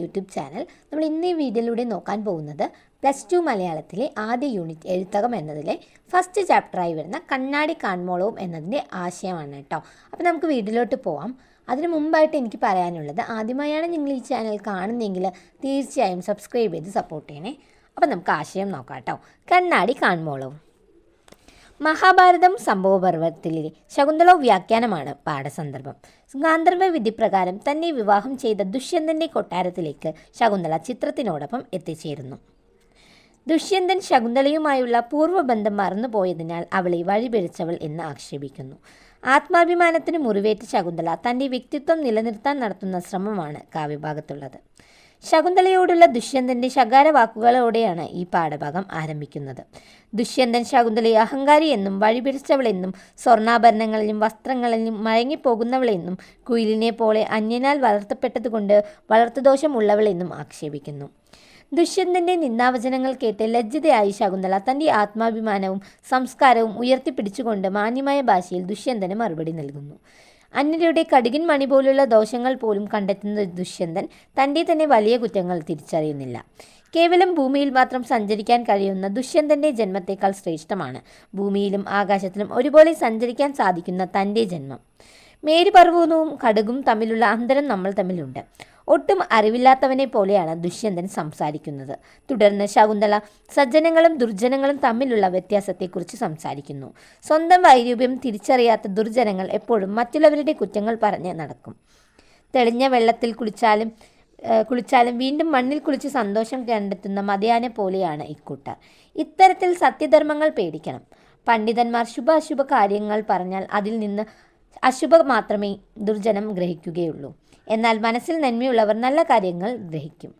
YouTube channel നമ്മൾ ഇന്ന് ഈ വീഡിയോയിലൂടെ നോക്കാൻ പോകുന്നത് പ്ലസ് ടു മലയാളത്തിലെ ആദ്യ യൂണിറ്റ് എഴുത്തകം എന്നതിലെ ഫസ്റ്റ് ചാപ്റ്ററായി വരുന്ന കണ്ണാടി കാൺമോളവും എന്നതിന്റെ ആശയമാണ് കേട്ടോ. അപ്പോൾ നമുക്ക് വീഡിയോയിലോട്ട് പോവാം. അതിന് മുമ്പായിട്ട് എനിക്ക് പറയാനുള്ളത് ആദ്യമായാണ് നിങ്ങൾ ഈ ചാനൽ കാണുന്നതെങ്കിൽ തീർച്ചയായും സബ്സ്ക്രൈബ് ചെയ്ത് സപ്പോർട്ട് ചെയ്യണേ. അപ്പോൾ നമുക്ക് ആശയം നോക്കാം കേട്ടോ. കണ്ണാടി കാൺമോളവും. മഹാഭാരതം സംഭവപർവത്തിലെ ശകുന്തള വ്യാഖ്യാനമാണ് പാഠസന്ദർഭം. ഗാന്ധർവ വിധിപ്രകാരം തന്നെ വിവാഹം ചെയ്ത ദുഷ്യന്തന്റെ കൊട്ടാരത്തിലേക്ക് ശകുന്തള ചിത്രത്തിനോടൊപ്പം എത്തിച്ചേരുന്നു. ദുഷ്യന്തൻ ശകുന്തളയുമായുള്ള പൂർവബന്ധം മറന്നുപോയതിനാൽ അവളെ വഴിപിഴച്ചവൾ എന്ന് ആക്ഷേപിക്കുന്നു. ആത്മാഭിമാനത്തിന് മുറിവേറ്റ ശകുന്തള തന്റെ വ്യക്തിത്വം നിലനിർത്താൻ നടത്തുന്ന ശ്രമമാണ് കാവ്യഭാഗത്തുള്ളത്. ശകുന്തളയോടുള്ള ദുഷ്യന്തന്റെ ശകാര വാക്കുകളോടെയാണ് ഈ പാഠഭാഗം ആരംഭിക്കുന്നത്. ദുഷ്യന്തൻ ശകുന്തളയെ അഹങ്കാരി എന്നും വഴിപിടിച്ചവളെന്നും സ്വർണാഭരണങ്ങളിലും വസ്ത്രങ്ങളിലും മയങ്ങിപ്പോകുന്നവളെന്നും കുയിലിനെ പോലെ അന്യനാൽ വളർത്തപ്പെട്ടതുകൊണ്ട് വളർത്തുദോഷമുള്ളവളെന്നും ആക്ഷേപിക്കുന്നു. ദുഷ്യന്തന്റെ നിന്ദാവചനങ്ങൾ കേട്ട് ലജ്ജിതയായി ശകുന്തള തന്റെ ആത്മാഭിമാനവും സംസ്കാരവും ഉയർത്തിപ്പിടിച്ചുകൊണ്ട് മാന്യമായ ഭാഷയിൽ ദുഷ്യന്തന് മറുപടി നൽകുന്നു. അന്യരുടെ കടുകിൻ മണി പോലുള്ള ദോഷങ്ങൾ പോലും കണ്ടെത്തുന്ന ദുഷ്യന്തൻ തന്റെ തന്നെ വലിയ കുറ്റങ്ങൾ തിരിച്ചറിയുന്നില്ല. കേവലം ഭൂമിയിൽ മാത്രം സഞ്ചരിക്കാൻ കഴിയുന്ന ദുഷ്യന്തന്റെ ജന്മത്തേക്കാൾ ശ്രേഷ്ഠമാണ്. ഭൂമിയിലും ആകാശത്തിലും ഒരുപോലെ സഞ്ചരിക്കാൻ സാധിക്കുന്ന തന്റെ ജന്മം. മേരുപർവതവും കടുകും തമ്മിലുള്ള അന്തരം നമ്മൾ തമ്മിലുണ്ട്. ഒട്ടും അറിവില്ലാത്തവനെ പോലെയാണ് ദുഷ്യന്തൻ സംസാരിക്കുന്നത്. തുടർന്ന് ശകുന്തള സജ്ജനങ്ങളും ദുർജനങ്ങളും തമ്മിലുള്ള വ്യത്യാസത്തെക്കുറിച്ച് സംസാരിക്കുന്നു. സ്വന്തം വൈരൂപ്യം തിരിച്ചറിയാത്ത ദുർജനങ്ങൾ എപ്പോഴും മറ്റുള്ളവരുടെ കുറ്റങ്ങൾ പറഞ്ഞ് നടക്കും. തെളിഞ്ഞ വെള്ളത്തിൽ കുളിച്ചാലും കുളിച്ചാലും വീണ്ടും മണ്ണിൽ കുളിച്ച് സന്തോഷം കണ്ടെത്തുന്ന മതയാനെ പോലെയാണ് ഇക്കൂട്ടർ. ഇത്തരത്തിൽ സത്യധർമ്മങ്ങൾ പേടിക്കണം. പണ്ഡിതന്മാർ ശുഭ അശുഭ കാര്യങ്ങൾ പറഞ്ഞാൽ അതിൽ നിന്ന് അശുഭ മാത്രമേ ദുർജനം ഗ്രഹിക്കുകയുള്ളൂ. എന്നാൽ മനസ്സിൽ നന്മയുള്ളവർ നല്ല കാര്യങ്ങൾ ഗ്രഹിക്കും.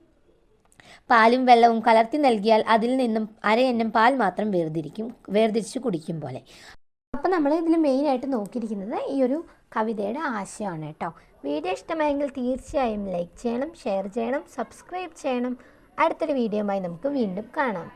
പാലും വെള്ളവും കലർത്തി നൽകിയാൽ അതിൽ നിന്നും അരയെണ്ണം പാൽ മാത്രം വേർതിരിക്കും വേർതിരിച്ച് കുടിക്കും പോലെ. അപ്പം നമ്മൾ ഇതിൽ മെയിനായിട്ട് നോക്കിയിരിക്കുന്നത് ഈ ഒരു കവിതയുടെ ആശയമാണ് കേട്ടോ. വീഡിയോ ഇഷ്ടമായെങ്കിൽ തീർച്ചയായും ലൈക്ക് ചെയ്യണം ഷെയർ ചെയ്യണം സബ്സ്ക്രൈബ് ചെയ്യണം. അടുത്തൊരു വീഡിയോയുമായി നമുക്ക് വീണ്ടും കാണാം.